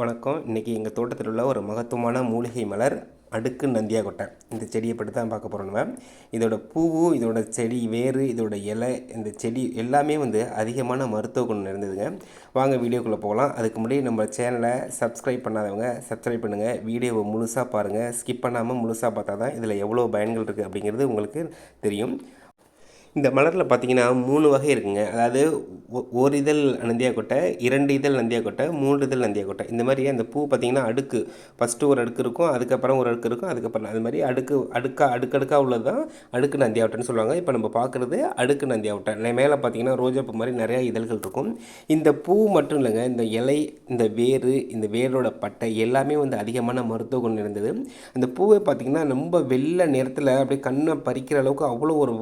வணக்கம். இன்றைக்கி எங்கள் தோட்டத்தில் உள்ள ஒரு மகத்துவமான மூலிகை மலர் அடுக்கு நந்தியா கொட்டை இந்த செடியை பற்றி தான் பார்க்க போகிறோம் நம்ம. இதோட பூவு இதோட செடி வேறு இதோட இலை இந்த செடி எல்லாமே வந்து அதிகமான மருத்துவ குணம் இருந்ததுங்க வாங்க வீடியோக்குள்ளே போகலாம். அதுக்கு முன்னாடி நம்ம சேனலை சப்ஸ்கிரைப் பண்ணாதவங்க சப்ஸ்கிரைப் பண்ணுங்கள் வீடியோவை முழுசாக பாருங்கள் ஸ்கிப் பண்ணாமல் முழுசாக பார்த்தா தான் இதில் எவ்வளோ பயன்கள் இருக்குது அப்படிங்கிறது உங்களுக்கு தெரியும். இந்த மலரில் பார்த்தீங்கன்னா மூணு வகை இருக்குங்க. அதாவது ஒ- ஒரு இதழ் நந்தியாக்கொட்டை இரண்டு இதழ் நந்தியாக்கொட்டை மூன்று இதழ் நந்தியாக்கொட்டை இந்த மாதிரி அந்த பூ பார்த்தீங்கன்னா அடுக்கு. ஃபஸ்ட்டு ஒரு அடுக்கு இருக்கும் அதுக்கப்புறம் ஒரு அடுக்கு இருக்கும் அதுக்கப்புறம் அது மாதிரி அடுக்கு அடுக்கா அடுக்கடுக்காக உள்ளது தான் அடுக்கு நந்தியாவட்டைன்னு சொல்லுவாங்க. இப்போ நம்ம பார்க்குறது அடுக்கு நந்தியாவட்டை மேலே பார்த்தீங்கன்னா ரோஜா பூ மாதிரி நிறையா இதழ்கள் இருக்கும். இந்த பூ மட்டும் இல்லைங்க இந்த இலை இந்த வேறு இந்த வேரோட பட்டை எல்லாமே வந்து அதிகமான மருத்துவ குணம் இருந்தது அந்த பூவை பார்த்தீங்கன்னா ரொம்ப வெள்ளை நிறத்தில் அப்படியே கண்ணை பறிக்கிற அளவுக்கு அவ்வளோ ஒரு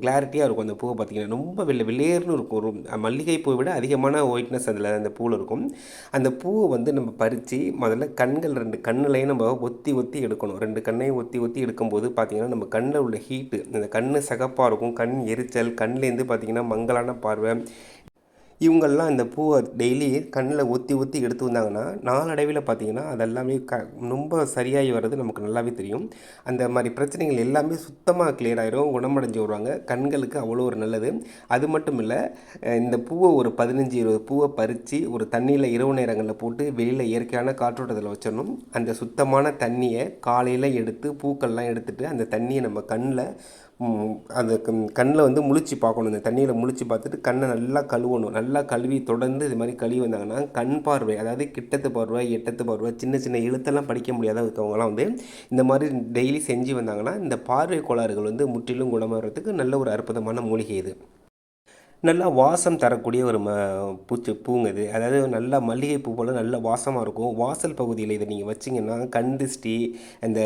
கிளாரிட்டி கிளாரிட்டியாக இருக்கும் அந்த பூவை பார்த்தீங்கன்னா. ரொம்ப வெள்ளை வெள்ளேர்னு இருக்கும். ஒரு மல்லிகை பூவை விட அதிகமான ஒயிட்னஸ் அதில் அந்த பூவில் இருக்கும். அந்த பூவை வந்து நம்ம பறித்து முதல்ல கண்கள் ரெண்டு கண்ணிலையும் நம்ம ஒத்தி ஒத்தி எடுக்கணும். ரெண்டு கண்ணையும் ஒத்தி ஒத்தி எடுக்கும்போது பார்த்தீங்கன்னா நம்ம கண்ணில் உள்ள ஹீட்டு அந்த கண் சகப்பாக இருக்கும். கண் எரிச்சல் கண்லேருந்து பார்த்தீங்கன்னா மங்கலான பார்வை. இவங்கள்லாம் இந்த பூவை டெய்லி கண்ணில் ஒத்தி ஒத்தி எடுத்து வந்தாங்கன்னா நாளடைவில் பார்த்தீங்கன்னா அதெல்லாமே க ரொம்ப சரியாகி வர்றது நமக்கு நல்லாவே தெரியும். அந்த மாதிரி பிரச்சனைகள் எல்லாமே சுத்தமாக கிளியர் ஆகிரும் குணமடைஞ்சு வருவாங்க. கண்களுக்கு அவ்வளோ ஒரு நல்லது. அது மட்டும் இல்லை இந்த பூவை ஒரு பதினஞ்சு இருபது பூவை பறித்து ஒரு தண்ணியில் இரவு நேரங்களில் போட்டு வெளியில் இயற்கையான காற்றோட்டத்தில் வச்சிடணும். அந்த சுத்தமான தண்ணியை காலையில் எடுத்து பூக்கள்லாம் எடுத்துகிட்டு அந்த தண்ணியை நம்ம கண்ணில் அந்த கண்ணில் வந்து முழிச்சு பார்க்கணும். இந்த தண்ணியில் முழிச்சு பார்த்துட்டு கண்ணை நல்லா கழுவணும். நல்லா கழுவி தொடர்ந்து இது மாதிரி கழுவி வந்தாங்கன்னா கண் பார்வை அதாவது கிட்டத்து பார்வை எட்டத்து பார்வை சின்ன சின்ன எழுத்தெல்லாம் படிக்க முடியாத இருக்கவங்களாம் வந்து இந்த மாதிரி டெய்லி செஞ்சு வந்தாங்கன்னா இந்த பார்வை கோளாறுகள் வந்து முற்றிலும் குணமாகறதுக்கு நல்ல ஒரு அற்புதமான மூலிகை இது. நல்லா வாசம் தரக்கூடிய ஒரு ம பூச்சி பூங்க இது அதாவது நல்லா மல்லிகை பூ போல் நல்ல வாசமாக இருக்கும். வாசல் பகுதியில் இதை நீங்கள் வச்சிங்கன்னா கண் திருஷ்டி அந்த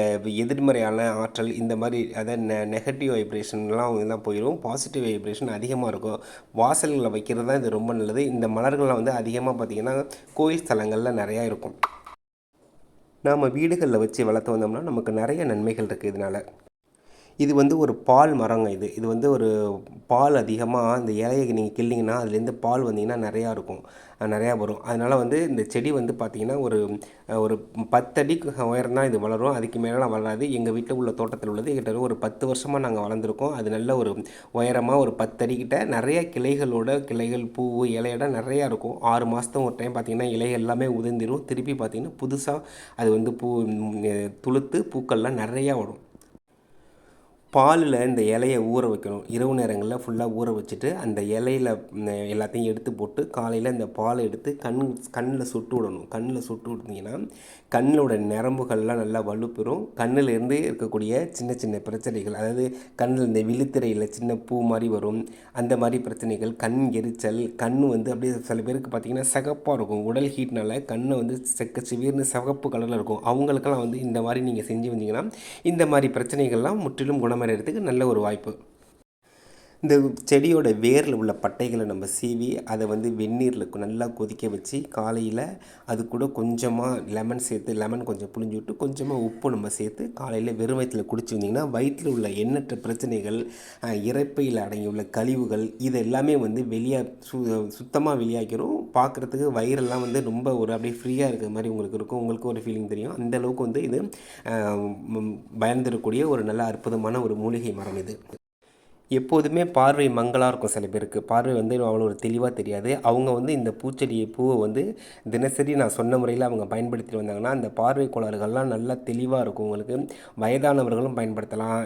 எதிர்மறையான ஆற்றல் இந்த மாதிரி அதாவது நெ நெகட்டிவ் வைப்ரேஷன்லாம் இதெல்லாம் போயிடும் பாசிட்டிவ் வைப்ரேஷன் அதிகமாக இருக்கும். வாசல்களில் வைக்கிறது தான் இது ரொம்ப நல்லது. இந்த மலர்கள்லாம் வந்து அதிகமாக பார்த்திங்கன்னா கோயில் ஸ்தலங்களில் நிறையா இருக்கும். நாம் வீடுகளில் வச்சு வளர்த்து வந்தோம்னா நமக்கு நிறைய நன்மைகள் இருக்குது இதனால். இது வந்து ஒரு பால் மரங்க இது. இது வந்து ஒரு பால் அதிகமாக இந்த இலையை நீங்கள் கிள்ளிங்கன்னா அதுலேருந்து பால் வந்தீங்கன்னா நிறையா இருக்கும். நிறையா வரும். அதனால் வந்து இந்த செடி வந்து பார்த்திங்கன்னா ஒரு ஒரு பத்தடி உயரம் தான் இது வளரும். அதுக்கு மேலாம் வளராது. எங்கள் வீட்டில் உள்ள தோட்டத்தில் உள்ளது. கிட்ட ஒரு பத்து வருஷமாக நாங்கள் வளர்ந்துருக்கோம். அது நல்ல ஒரு உயரமாக ஒரு பத்தடிக்கிட்ட நிறைய கிளைகளோட கிளைகள் பூ இலையோட நிறையா இருக்கும். ஆறு மாதத்துக்கு ஒரு டைம் பார்த்திங்கன்னா இலைகள் எல்லாமே உதிர்ந்துடும் திருப்பி பார்த்திங்கன்னா புதுசாக அது வந்து பூ துளுத்து பூக்கள்லாம் நிறையா வரும். பாலில் இந்த இலையை ஊற வைக்கணும். இரவு நேரங்களில் ஃபுல்லாக ஊற வச்சுட்டு அந்த இலையில எல்லாத்தையும் எடுத்து போட்டு காலையில் இந்த பாலை எடுத்து கண் கண்ணில் சுட்டு விடணும். கண்ணில் சுட்டு விட்டிங்கன்னா கண்ணோட நரம்புகள்லாம் நல்லா வலுப்பெறும். கண்ணிலேருந்து இருக்கக்கூடிய சின்ன சின்ன பிரச்சனைகள் அதாவது கண்ணில் இந்த விழித்திரையில் சின்ன பூ மாதிரி வரும். அந்த மாதிரி பிரச்சனைகள் கண் எரிச்சல் கண் வந்து அப்படியே சில பேருக்கு பார்த்திங்கன்னா சிகப்பாக இருக்கும். உடல் ஹீட்னால் கண்ணை வந்து செக்க சிவீர்னு சிவப்பு கலரில் இருக்கும். அவங்களுக்கெல்லாம் வந்து இந்த மாதிரி நீங்கள் செஞ்சு வந்தீங்கன்னா இந்த மாதிரி பிரச்சனைகள்லாம் முற்றிலும் குணமடைகிறதுக்கு நல்ல ஒரு வாய்ப்பு. இந்த செடியோட வேரில் உள்ள பட்டைகளை நம்ம சீவி அதை வந்து வெந்நீரில் நல்லா கொதிக்க வச்சு காலையில் அது கூட கொஞ்சமாக லெமன் சேர்த்து லெமன் கொஞ்சம் புளிஞ்சு விட்டு கொஞ்சமாக உப்பு நம்ம சேர்த்து காலையில் வெறும் வயிற்றில் குடிச்சு வந்தீங்கன்னா வயிற்றில் உள்ள எண்ணற்ற பிரச்சனைகள் இறப்பையில் அடங்கியுள்ள கழிவுகள் இது எல்லாமே வந்து வெளியா சு சுத்தமாக வெளியாக்கிறோம் பார்க்குறதுக்கு வயிறெல்லாம் வந்து ரொம்ப ஒரு அப்படியே ஃப்ரீயாக இருக்கிற மாதிரி உங்களுக்கு இருக்கும். உங்களுக்கு ஒரு ஃபீலிங் தெரியும். அந்தளவுக்கு வந்து இது பயந்துடக்கூடிய ஒரு நல்ல அற்புதமான ஒரு மூலிகை மரம் இது. எப்போதுமே பார்வை மங்கலாக இருக்கும் சில பேருக்கு. பார்வை வந்து அவ்வளோ ஒரு தெளிவாக தெரியாது. அவங்க வந்து இந்த பூச்செடியை பூவை வந்து தினசரி நான் சொன்ன முறையில் அவங்க பயன்படுத்தி வந்தாங்கன்னா அந்த பார்வை கோளாறுகள்லாம் நல்லா தெளிவாக இருக்கும். உங்களுக்கு வயதானவர்களும் பயன்படுத்தலாம்.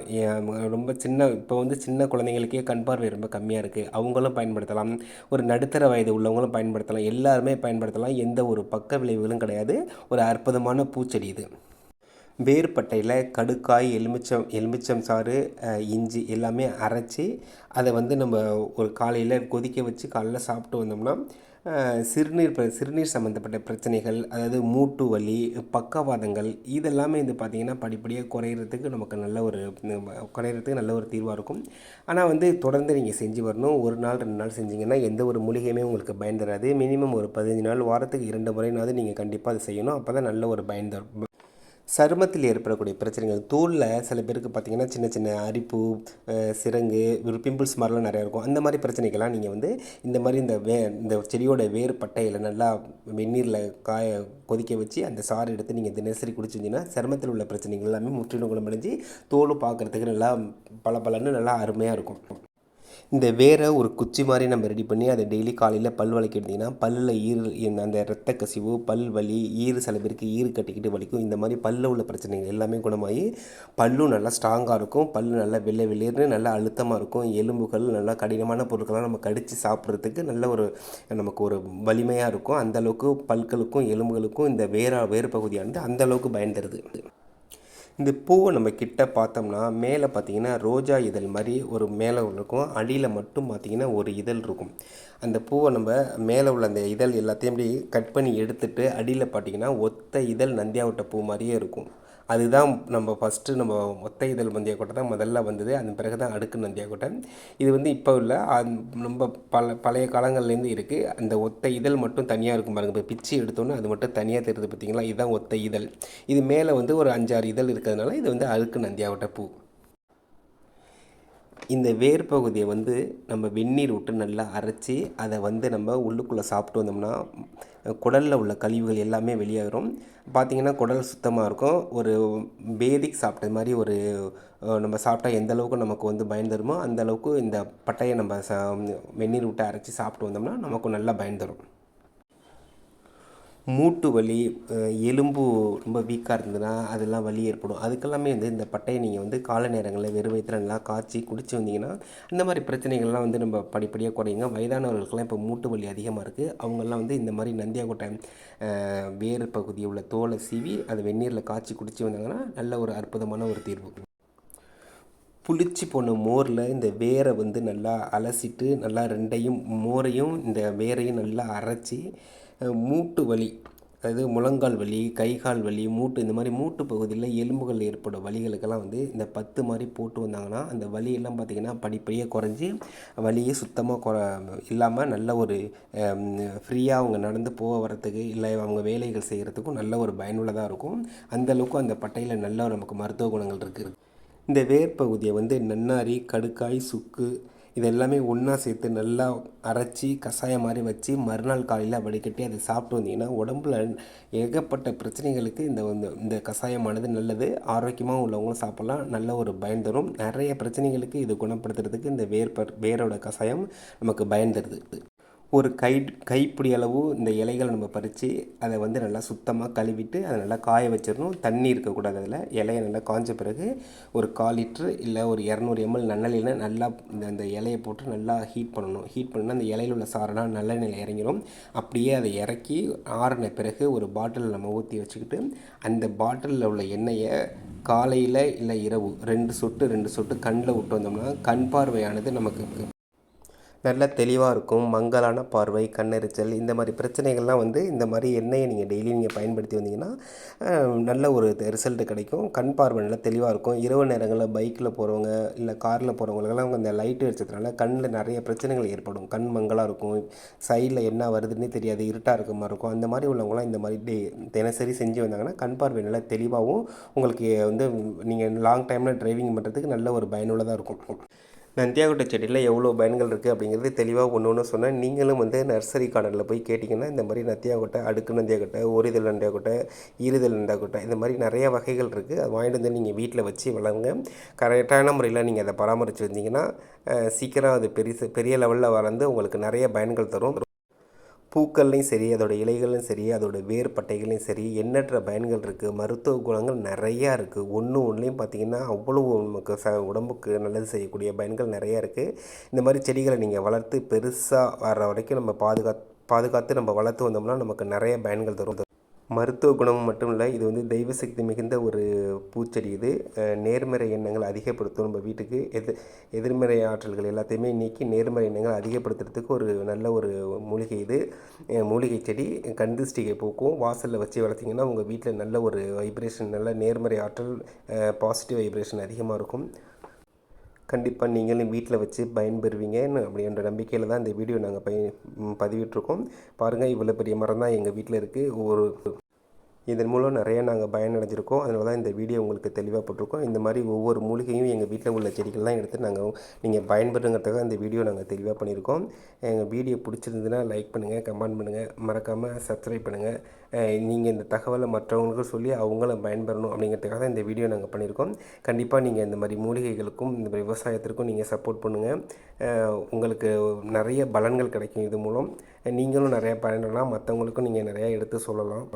ரொம்ப சின்ன இப்போ வந்து சின்ன குழந்தைங்களுக்கே கண் பார்வை ரொம்ப கம்மியாக இருக்குது அவங்களும் பயன்படுத்தலாம். ஒரு நடுத்தர வயது உள்ளவங்களும் பயன்படுத்தலாம். எல்லாருமே பயன்படுத்தலாம். எந்த ஒரு பக்க விளைவுகளும் கிடையாது. ஒரு அற்புதமான பூச்செடி இது. வேர்பட்டையில் கடுக்காய் எலுமிச்சம் எலுமிச்சம் சாறு இஞ்சி எல்லாமே அரைச்சி அதை வந்து நம்ம ஒரு காலையில் கொதிக்க வச்சு காலையில் சாப்பிட்டு வந்தோம்னா சிறுநீர் சிறுநீர் சம்மந்தப்பட்ட பிரச்சனைகள் அதாவது மூட்டு வலி பக்கவாதங்கள் இதெல்லாமே இது பார்த்திங்கன்னா படிப்படியாக குறையிறதுக்கு நமக்கு நல்ல ஒரு குறையிறதுக்கு நல்ல ஒரு தீர்வாக இருக்கும். ஆனால் வந்து தொடர்ந்து நீங்கள் செஞ்சு வரணும். ஒரு நாள் ரெண்டு நாள் செஞ்சிங்கன்னா எந்த ஒரு மூலிகையுமே உங்களுக்கு பயன் தராது. மினிமம் ஒரு பதினஞ்சு நாள் வாரத்துக்கு இரண்டு முறைனாவது நீங்கள் கண்டிப்பாக அதை செய்யணும். அப்போ தான் நல்ல ஒரு பயன் தரும். சருமத்தில் ஏற்படக்கூடிய பிரச்சனைகள். தோலில் சில பேருக்கு பார்த்திங்கன்னா சின்ன சின்ன அரிப்பு சிறங்கு சிரங்கு ஒரு பிம்பிள்ஸ் மாதிரிலாம் நிறையா இருக்கும். அந்த மாதிரி பிரச்சனைகள்லாம் நீங்கள் வந்து இந்த மாதிரி இந்த வே இந்த செடியோட வேர் பட்டையில் நல்லா வெந்நீரில் காய கொதிக்க வச்சு அந்த சாறு எடுத்து நீங்கள் தினசரி குடிச்சிங்கன்னா சருமத்தில் உள்ள பிரச்சனைகள் எல்லாமே முற்றிலும் குணமடைஞ்சு தோல் பார்க்குறதுக்கு நல்லா பல நல்லா அருமையாக இருக்கும். இந்த வேரை ஒரு குச்சி மாதிரி நம்ம ரெடி பண்ணி அதை டெய்லி காலையில் பல் வலிக்க எடுத்திங்கன்னா பல்லில் ஈர் அந்த ரத்த கசிவு பல் வலி ஈர் சில பேருக்கு ஈர் கட்டிக்கிட்டு வலிக்கும். இந்த மாதிரி பல்லில் உள்ள பிரச்சனைகள் எல்லாமே குணமாகி பல்லும் நல்லா ஸ்ட்ராங்காக இருக்கும். பல்லு நல்லா வெள்ளை வெளியேறு நல்லா அழுத்தமாக இருக்கும். எலும்புகள் நல்லா கடினமான பொருட்கள்லாம் நம்ம கடித்து சாப்பிட்றதுக்கு நல்ல ஒரு நமக்கு ஒரு வலிமையாக இருக்கும். அந்தளவுக்கு பல்களுக்கும் எலும்புகளுக்கும் இந்த வேற வேறு பகுதியானது அந்த அளவுக்கு பயன் தருது. இந்த பூவை நம்ம கிட்ட பார்த்தோம்னா மேலே பார்த்தீங்கன்னா ரோஜா இதழ் மாதிரி ஒரு மேலே இருக்கும். அடியில் மட்டும் பார்த்தீங்கன்னா ஒரு இதழ் இருக்கும். அந்த பூவை நம்ம மேலே உள்ள அந்த இதழ் எல்லாத்தையும் அப்படி கட் பண்ணி எடுத்துகிட்டு அடியில் பார்த்தீங்கன்னா ஒத்த இதழ் நந்தியாவட்ட பூ மாதிரியே இருக்கும். அதுதான் நம்ம ஃபஸ்ட்டு நம்ம ஒத்த இதழ் நந்தியாக்கோட்டை தான் முதல்ல வந்தது. அதன் பிறகு தான் அடுக்கு நந்தியாக்கோட்டை இது வந்து இப்போ இல்லை நம்ம பல பழைய காலங்கள்லேருந்து இருக்குது அந்த ஒத்த இதழ் மட்டும் தனியாக இருக்கும் பாருங்க. இப்போ பிச்சு எடுத்தோன்னே அது மட்டும் தனியாக தெரியுது பார்த்தீங்களா இதுதான் ஒத்த இதழ். இது மேலே வந்து ஒரு அஞ்சாறு இதழ் இருக்கிறதுனால இது வந்து அழுக்கு நந்தியாவட்ட பூ. இந்த வேர் பகுதியை வந்து நம்ம வெந்நீர் விட்டு நல்லா அரைச்சி அதை வந்து நம்ம உள்ளுக்குள்ளே சாப்பிட்டு வந்தோம்னா குடலில் உள்ள கழிவுகள் எல்லாமே வெளியாகிடும் பார்த்திங்கன்னா குடல் சுத்தமாக இருக்கும். ஒரு பேதிக் சாப்பிட்ட மாதிரி ஒரு நம்ம சாப்பிட்டா எந்த அளவுக்கு நமக்கு வந்து பயன் தருமோ அந்த அளவுக்கு இந்த பட்டையை நம்ம ச வெந்நீர் விட்டு அரைச்சி சாப்பிட்டு வந்தோம்னா நமக்கு நல்லா பயன் தரும். மூட்டு வலி எலும்பு ரொம்ப வீக்காக இருந்ததுன்னா அதெல்லாம் வலி ஏற்படும். அதுக்கெல்லாமே வந்து இந்த பட்டையை நீங்கள் வந்து காலை நேரங்களில் வெறும் வயிற்றுல நல்லா காய்ச்சி குடிச்சு வந்தீங்கன்னா அந்த மாதிரி பிரச்சனைகள்லாம் வந்து நம்ம படிப்படியாக குறையுங்க. வயதானவர்களுக்கெல்லாம் இப்போ மூட்டு வலி அதிகமாக இருக்குது அவங்கெல்லாம் வந்து இந்த மாதிரி நந்தியாகோட்டை வேறு வேர் பகுதி உள்ள தோலை சீவி அதை வெந்நீரில் காய்ச்சி குடிச்சு வந்தாங்கன்னா நல்ல ஒரு அற்புதமான ஒரு தீர்வு. புளிச்சு போன மோரில் இந்த வேரை வந்து நல்லா அலசிட்டு நல்லா ரெண்டையும் மோரையும் இந்த வேரையும் நல்லா அரைச்சி மூட்டு வலி அதாவது முழங்கால் வலி கை கால் வலி மூட்டு இந்த மாதிரி மூட்டு பகுதியில் எலும்புகள் ஏற்படும் வலிகளுக்கெல்லாம் வந்து இந்த பத்து மாதிரி போட்டு வந்தாங்கன்னா அந்த வலியெல்லாம் பார்த்திங்கன்னா படிப்படியாக குறைஞ்சி வலியே சுத்தமாக குற இல்லாமல் நல்ல ஒரு ஃப்ரீயாக அவங்க நடந்து போக வரத்துக்கு இல்லை அவங்க வேலைகள் செய்கிறதுக்கும் நல்ல ஒரு பயனுள்ளதாக இருக்கும். அந்தளவுக்கு அந்த பட்டையில் நல்ல நமக்கு மருத்துவ குணங்கள் இருக்குது இந்த வேர் பகுதியை வந்து நன்னாரி கடுக்காய் சுக்கு இது எல்லாமே ஒன்றா சேர்த்து நல்லா அரைச்சி கஷாயம் மாதிரி வச்சு மறுநாள் காலையில் வடிகட்டி அதை சாப்பிட்டு வந்தீங்கன்னா உடம்புல ஏகப்பட்ட பிரச்சனைகளுக்கு இந்த வந்து இந்த கஷாயமானது நல்லது. ஆரோக்கியமாக உள்ளவங்களும் சாப்பிட்லாம். நல்ல ஒரு பயன் தரும். நிறைய பிரச்சனைகளுக்கு இது குணப்படுத்துறதுக்கு இந்த வேர் ப வேரோட கஷாயம் நமக்கு பயன் தருது. ஒரு கை கைப்பிடி அளவு இந்த இலைகளை நம்ம பறித்து அதை வந்து நல்லா சுத்தமாக கழுவிட்டு அதை நல்லா காய வச்சிடணும். தண்ணி இருக்கக்கூடாது அதில். இலையை நல்லா காய்ஞ்ச பிறகு ஒரு கால் லிட்ரு இல்லை ஒரு இரநூறு எம்எல் நல்லெண்ணெயில் நல்லா இந்த அந்த இலையை போட்டு நல்லா ஹீட் பண்ணணும். ஹீட் பண்ணால் அந்த இலையில் உள்ள சாரெல்லாம் நல்லெண்ணெயில் இறங்கிடும் அப்படியே அதை இறக்கி ஆறின பிறகு ஒரு பாட்டிலில் நம்ம ஊற்றி வச்சுக்கிட்டு அந்த பாட்டிலில் உள்ள எண்ணெயை காலையில் இல்லை இரவு ரெண்டு சொட்டு ரெண்டு சொட்டு கண்ணில் விட்டு வந்தோம்னா கண் பார்வையானது நமக்கு நல்ல தெளிவாக இருக்கும் மங்கலான பார்வை கண்ணெரிச்சல் இந்த மாதிரி பிரச்சனைகள்லாம் வந்து இந்த மாதிரி எண்ணெயை நீங்கள் டெய்லி நீங்கள் பயன்படுத்தி வந்தீங்கன்னா நல்ல ஒரு ரிசல்ட் கிடைக்கும். கண் பார்வை நல்லா தெளிவாக இருக்கும். இரவு நேரங்களில் பைக்கில் போகிறவங்க இல்லை காரில் போகிறவங்களுக்கெல்லாம் இந்த லைட் வச்சதுனால கண்ணில் நிறைய பிரச்சனைகள் ஏற்படும். கண் மங்கலாக இருக்கும். சைடில் என்ன வருதுன்னே தெரியாது இருட்டாக இருக்க மாதிரி இருக்கும். அந்த மாதிரி உள்ளவங்களாம் இந்த மாதிரி டே தினசரி செஞ்சு வந்தாங்கன்னா கண் பார்வை நல்லா தெளிவாகவும் உங்களுக்கு வந்து நீங்கள் லாங் டைமில் டிரைவிங் பண்ணுறதுக்கு நல்ல ஒரு பயனுள்ளதாக இருக்கும். நந்தியாகொட்டை செடியில் எவ்வளோ பயன்கள் இருக்குது அப்படிங்கிறது தெளிவாக ஒன்று ஒன்று சொன்னேன். நீங்களும் வந்து நர்சரி கார்டனில் போய் கேட்டிங்கன்னா இந்த மாதிரி நந்தியாகொட்டை அடுக்கு நந்தியாகொட்டை ஓரிதழ் நந்தியாகொட்டை ஈரிதழ் நந்தியாகொட்டை இந்த மாதிரி நிறைய வகைகள் இருக்குது. அது வாங்கிட்டு வந்து நீங்கள் வீட்டில் வச்சு வளருங்க. கரெக்டான முறையில் நீங்கள் அதை பராமரித்து வந்தீங்கன்னா சீக்கிரம் அது பெரிய பெரிய லெவலில் வளர்ந்து உங்களுக்கு நிறைய பயன்கள் தரும். பூக்கள்லையும் சரி அதோட இலைகள்லையும் சரி அதோட வேர் பட்டைகளையும் சரி எண்ணற்ற பயன்கள் இருக்குது மருத்துவ குணங்கள் நிறையா இருக்குது ஒன்று ஒன்றுலையும் பார்த்திங்கன்னா அவ்வளோ நமக்கு ச உடம்புக்கு நல்லது செய்யக்கூடிய பயன்கள் நிறையா இருக்குது இந்த மாதிரி செடிகளை நீங்கள் வளர்த்து பெருசாக வர்ற வரைக்கும் நம்ம பாதுகாத்து பாதுகாத்து நம்ம வளர்த்து வந்தோம்னா நமக்கு நிறைய பயன்கள் தரும். மருத்துவ குணம் மட்டும் இல்லை இது வந்து தெய்வ சக்தி மிகுந்த ஒரு பூச்செடி இது. நேர்மறை எண்ணங்கள் அதிகப்படுத்தும் நம்ம வீட்டுக்கு. எது எதிர்மறை ஆற்றல்கள் எல்லாத்தையுமே நீக்கி நேர்மறை எண்ணங்கள் அதிகப்படுத்துறதுக்கு ஒரு நல்ல ஒரு மூலிகை இது. மூலிகை செடி கந்திஷ்டிகை பூக்கும். வாசலில் வச்சு வளர்த்திங்கன்னா உங்கள் வீட்டில் நல்ல ஒரு வைப்ரேஷன் நல்ல நேர்மறை ஆற்றல் பாசிட்டிவ் வைப்ரேஷன் அதிகமாக இருக்கும். கண்டிப்பாக நீங்களும் வீட்டில் வச்சு பயன்பெறுவீங்கன்னு அப்படின்ற நம்பிக்கையில் தான் இந்த வீடியோ நாங்கள் பய பதிவிட்டிருக்கோம். பாருங்கள் இவ்வளோ பெரிய மரம் தான் எங்கள் வீட்டில் இருக்குது ஒரு இதன் மூலம் நிறைய நாங்கள் பயனடைஞ்சிருக்கோம். அதனால தான் இந்த வீடியோ உங்களுக்கு தெளிவாக போட்டிருக்கோம். இந்த மாதிரி ஒவ்வொரு மூலிகையும் எங்கள் வீட்டில் உள்ள செடிகள்லாம் எடுத்து நாங்கள் நீங்கள் பயன்படுங்கிறதுக்காக இந்த வீடியோ நாங்கள் தெளிவாக பண்ணியிருக்கோம். எங்கள் வீடியோ பிடிச்சிருந்ததுன்னா லைக் பண்ணுங்கள் கமெண்ட் பண்ணுங்கள் மறக்காமல் சப்ஸ்கிரைப் பண்ணுங்கள் நீங்கள் இந்த தகவலை மற்றவங்களுக்கும் சொல்லி அவங்களும் பயன்பெறணும் அப்படிங்கிறதுக்காக தான் இந்த வீடியோ நாங்கள் பண்ணியிருக்கோம். கண்டிப்பாக நீங்கள் இந்த மாதிரி மூலிகைகளுக்கும் இந்த மாதிரி விவசாயத்திற்கும் நீங்கள் சப்போர்ட் பண்ணுங்கள் உங்களுக்கு நிறைய பலன்கள் கிடைக்கும் இது மூலம். நீங்களும் நிறையா பயன்படலாம் மற்றவங்களுக்கும் நீங்கள் நிறையா எடுத்து சொல்லலாம்.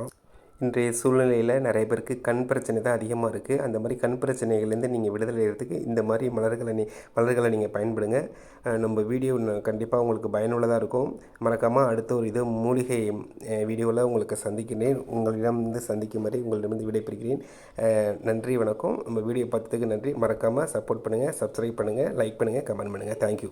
இன்றைய சூழ்நிலையில் நிறைய பேருக்கு கண் பிரச்சனை தான் அதிகமாக இருக்குது அந்த மாதிரி கண் பிரச்சனைகள்லேருந்து நீங்கள் விடுதலை எடுத்துக்கு இந்த மாதிரி மலர்களை நீ மலர்களை நீங்கள் பயன்படுங்க. நம்ம வீடியோ கண்டிப்பாக உங்களுக்கு பயனுள்ளதாக இருக்கும். மறக்காமல் அடுத்த ஒரு இது மூலிகை வீடியோவில் உங்களுக்கு சந்திக்கிறேன் உங்களிடம் வந்து சந்திக்கும் வரை உங்களிடமிருந்து விடைபெறுகிறேன். நன்றி வணக்கம். நம்ம வீடியோ பார்த்ததுக்கு நன்றி. மறக்காமல் சப்போர்ட் பண்ணுங்கள் சப்ஸ்கிரைப் பண்ணுங்கள் லைக் பண்ணுங்கள் கமெண்ட் பண்ணுங்கள் தேங்க்யூ